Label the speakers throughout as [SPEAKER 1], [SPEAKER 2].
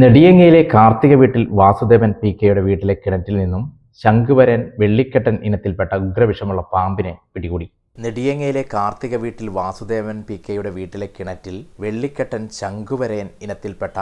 [SPEAKER 1] നെടിയങ്ങയിലെ കാർത്തിക വീട്ടിൽ വാസുദേവൻ പി കെയുടെ വീട്ടിലെ കിണറ്റിൽ നിന്നും ശംഖുവരൻ വെള്ളിക്കെട്ടൻ ഇനത്തിൽപ്പെട്ട ഉഗ്രവിഷമുള്ള പാമ്പിനെ പിടികൂടി. നെടിയങ്ങയിലെ കാർത്തിക വീട്ടിൽ വാസുദേവൻ പി കെയുടെ വീട്ടിലെ കിണറ്റിൽ വെള്ളിക്കെട്ടൻ ശംഖുവരയൻ ഇനത്തിൽപ്പെട്ട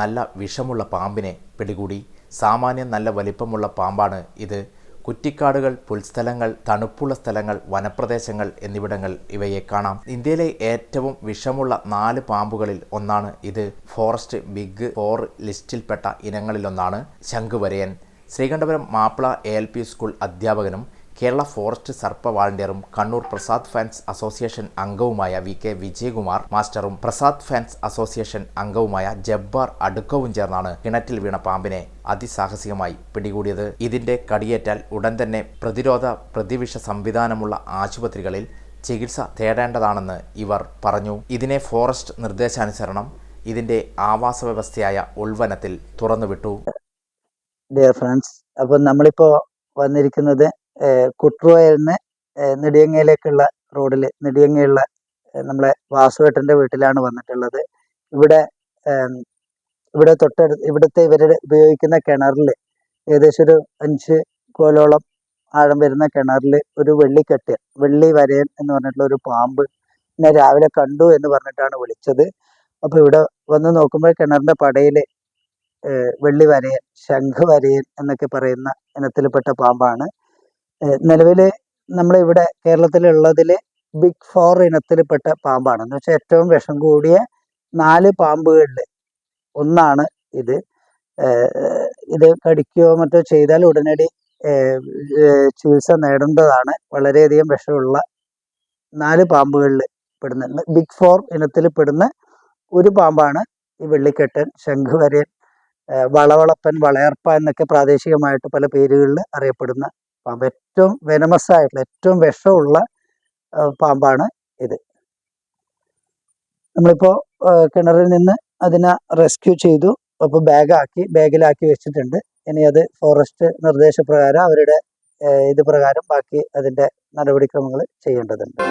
[SPEAKER 1] നല്ല വിഷമുള്ള പാമ്പിനെ പിടികൂടി. സാമാന്യം നല്ല വലിപ്പമുള്ള പാമ്പാണ് ഇത്. കുറ്റിക്കാടുകൾ പുൽസ്ഥലങ്ങൾ തണുപ്പുള്ള സ്ഥലങ്ങൾ വനപ്രദേശങ്ങൾ എന്നിവിടങ്ങൾ ഇവയെ കാണാം. ഇന്ത്യയിലെ ഏറ്റവും വിഷമുള്ള നാല് പാമ്പുകളിൽ ഒന്നാണ് ഇത്. ഫോറസ്റ്റ് ബിഗ് ഫോർ ലിസ്റ്റിൽപ്പെട്ട ഇനങ്ങളിലൊന്നാണ് ശംഖുവരയൻ. Sreekandapuram Mappila A L P school അധ്യാപകനും കേരള ഫോറസ്റ്റ് സർപ്പ വാളണ്ടിയറും കണ്ണൂർ പ്രസാദ് ഫാൻസ് അസോസിയേഷൻ അംഗവുമായ വി കെ വിജയകുമാർ മാസ്റ്ററും പ്രസാദ് ഫാൻസ് അസോസിയേഷൻ അംഗവുമായ ജബ്ബാർ അടുക്കവും ചേർന്നാണ് കിണറ്റിൽ വീണ പാമ്പിനെ അതിസാഹസികമായി പിടികൂടിയത്. ഇതിന്റെ കടിയേറ്റാൽ ഉടൻ തന്നെ പ്രതിരോധ പ്രതിവിഷ സംവിധാനമുള്ള ആശുപത്രികളിൽ ചികിത്സ തേടേണ്ടതാണെന്ന് ഇവർ പറഞ്ഞു. ഇതിനെ ഫോറസ്റ്റ് നിർദ്ദേശാനുസരണം ഇതിന്റെ ആവാസ വ്യവസ്ഥയായ ഉൾവനത്തിൽ തുറന്നുവിട്ടു.
[SPEAKER 2] ഡിയർ ഫ്രണ്ട്സ് അപ്പം നമ്മളിപ്പോൾ വന്നിരിക്കുന്നത് കുട്രുവയിൽ നിന്ന് നെടിയങ്ങയിലേക്കുള്ള റോഡിൽ നെടിയങ്ങയുള്ള നമ്മളെ വാസുവേട്ടന്റെ വീട്ടിലാണ് വന്നിട്ടുള്ളത്. ഇവിടെ ഇവിടെ തൊട്ടടുത്ത് ഇവിടുത്തെ ഇവരുടെ ഉപയോഗിക്കുന്ന കിണറിൽ ഏകദേശം ഒരു അഞ്ച് കോലോളം ആഴം വരുന്ന കിണറിൽ ഒരു വെള്ളിക്കെട്ട് വെള്ളി വരയൻ എന്ന് പറഞ്ഞിട്ടുള്ള ഒരു പാമ്പ് എന്നെ രാവിലെ കണ്ടു എന്ന് പറഞ്ഞിട്ടാണ് വിളിച്ചത്. അപ്പോൾ ഇവിടെ വന്ന് നോക്കുമ്പോൾ കിണറിന്റെ പടയിൽ വെള്ളി വരയൻ ശംഖ് വരയൻ എന്നൊക്കെ പറയുന്ന ഇനത്തിൽപ്പെട്ട പാമ്പാണ്. നിലവിൽ നമ്മളിവിടെ കേരളത്തിലുള്ളതിൽ ബിഗ് ഫോർ ഇനത്തിൽപ്പെട്ട പാമ്പാണ്. എന്ന് വെച്ചാൽ ഏറ്റവും വിഷം കൂടിയ നാല് പാമ്പുകളിൽ ഒന്നാണ് ഇത്. ഇത് കടിക്കുകയോ മറ്റോ ചെയ്താൽ ഉടനടി ചികിത്സ നേടേണ്ടതാണ്. വളരെയധികം വിഷമുള്ള നാല് പാമ്പുകളിൽ പെടുന്ന ബിഗ് ഫോർ ഇനത്തിൽ പെടുന്ന ഒരു പാമ്പാണ് ഈ വെള്ളിക്കെട്ടൻ ശംഖുവരയൻ വളവളപ്പൻ വളയർപ്പ എന്നൊക്കെ പ്രാദേശികമായിട്ട് പല പേരുകളിൽ അറിയപ്പെടുന്ന പാമ്പ് ഏറ്റവും വെനമസ് ആയിട്ടുള്ള ഏറ്റവും വിഷമുള്ള പാമ്പാണ് ഇത്. നമ്മളിപ്പോൾ കിണറിൽ നിന്ന് അതിനെ റെസ്ക്യൂ ചെയ്തു അപ്പോൾ ബാഗാക്കി ബാഗിലാക്കി വെച്ചിട്ടുണ്ട്. ഇനി അത് ഫോറസ്റ്റ് നിർദ്ദേശപ്രകാരം അവരുടെ ഇത് പ്രകാരം ബാക്കി അതിന്റെ നടപടിക്രമങ്ങൾ ചെയ്യേണ്ടതുണ്ട്.